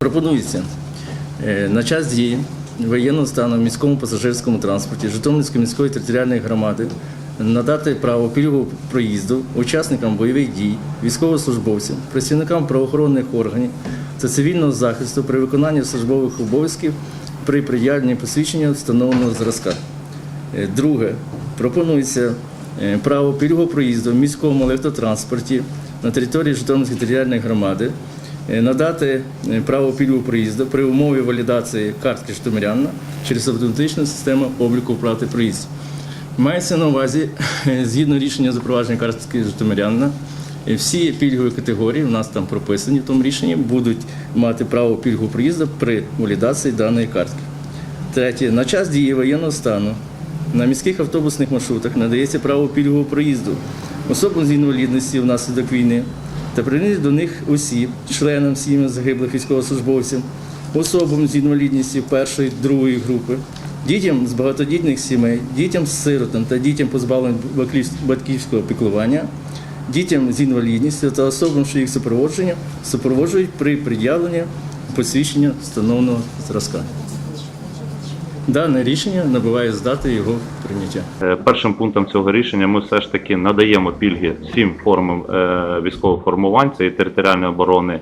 Пропонується е, на час дії воєнного стану в міському пасажирському транспорті Житомирської міської територіальної громади надати право пільгового проїзду учасникам бойових дій, військовослужбовцям, працівникам правоохоронних органів та цивільного захисту при виконанні службових обов'язків при приявленні посвідчення встановленого зразка. Е, Друге, пропонується е, право пільгового проїзду в міському електротранспорті на території Житомирської територіальної громади надати е, право пільгового проїзду при умові валідації картки Житомиряна через автоматичну систему обліку оплати проїзду. Мається на увазі, е, згідно рішення запровадження картки Житомирянина, е, всі пільгові категорії, у нас там прописані в тому рішенні, будуть мати право пільгового проїзду при валідації даної картки. Третє. На час дії воєнного стану на міських автобусних маршрутах надається право пільгового проїзду особам з інвалідністю внаслідок війни та прийняти до них осіб, членам сім'ї загиблих військовослужбовців, особам з інвалідністю першої, другої групи, дітям з багатодітних сімей, дітям з сиротам та дітям позбавлених батьківського піклування, дітям з інвалідністю та особам, що їх супроводження супроводжують при пред'явленні посвідчення встановленого зразка. Дане рішення набуває з дати його прийняття. Е, Першим пунктом цього рішення ми все ж таки надаємо пільги всім формам військового військових формувань, це і територіальної оборони е,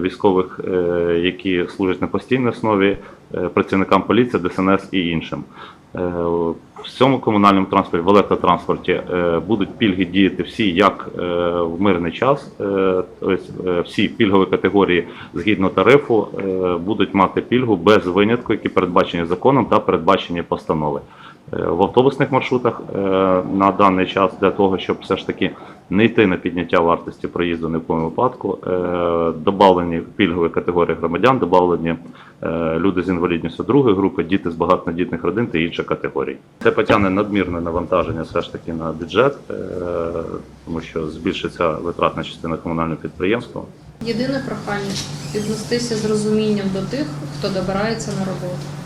військових, е, які служать на постійній основі, е, працівникам поліції, ДСНС і іншим. Е, В цьому комунальному транспорті, в електротранспорті е, будуть пільги діяти всі як е, в мирний час, е, тобто е, всі пільгові категорії згідно тарифу е, будуть мати пільгу без винятку, які передбачені законом та передбачені постанови. Е, В автобусних маршрутах е, на даний час для того, щоб все ж таки не йти на підняття вартості проїзду ні в якому випадку, е, добавлені пільгові категорії громадян, добавлені е, люди з інвалідністю другої групи, діти з багатодітних родин та інші категорії. Це потягне надмірне навантаження все ж таки на бюджет, е, тому що збільшиться витратна частина комунального підприємства. Єдине прохання віднестися з розумінням до тих, хто добирається на роботу.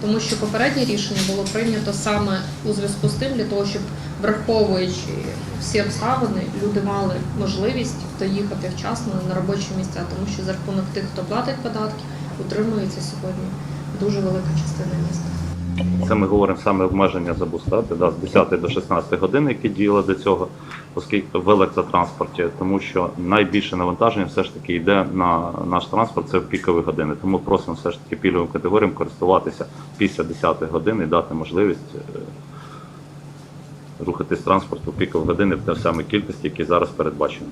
Тому що попереднє рішення було прийнято саме у зв'язку з тим, для того, щоб враховуючи всі обставини, люди мали можливість доїхати вчасно на робочі місця, тому що за рахунок тих, хто платить податки, утримується сьогодні дуже велика частина міста. Це ми говоримо саме обмеження за бустати, да, з 10 до 16 годин, які діяли до цього, оскільки в електротранспорті, тому що найбільше навантаження все ж таки йде на наш транспорт, це в пікові години. Тому просимо все ж таки пільговим категоріям користуватися після 10 години і дати можливість е, рухатись транспорту в пікові години в те саме кількості, які зараз передбачені.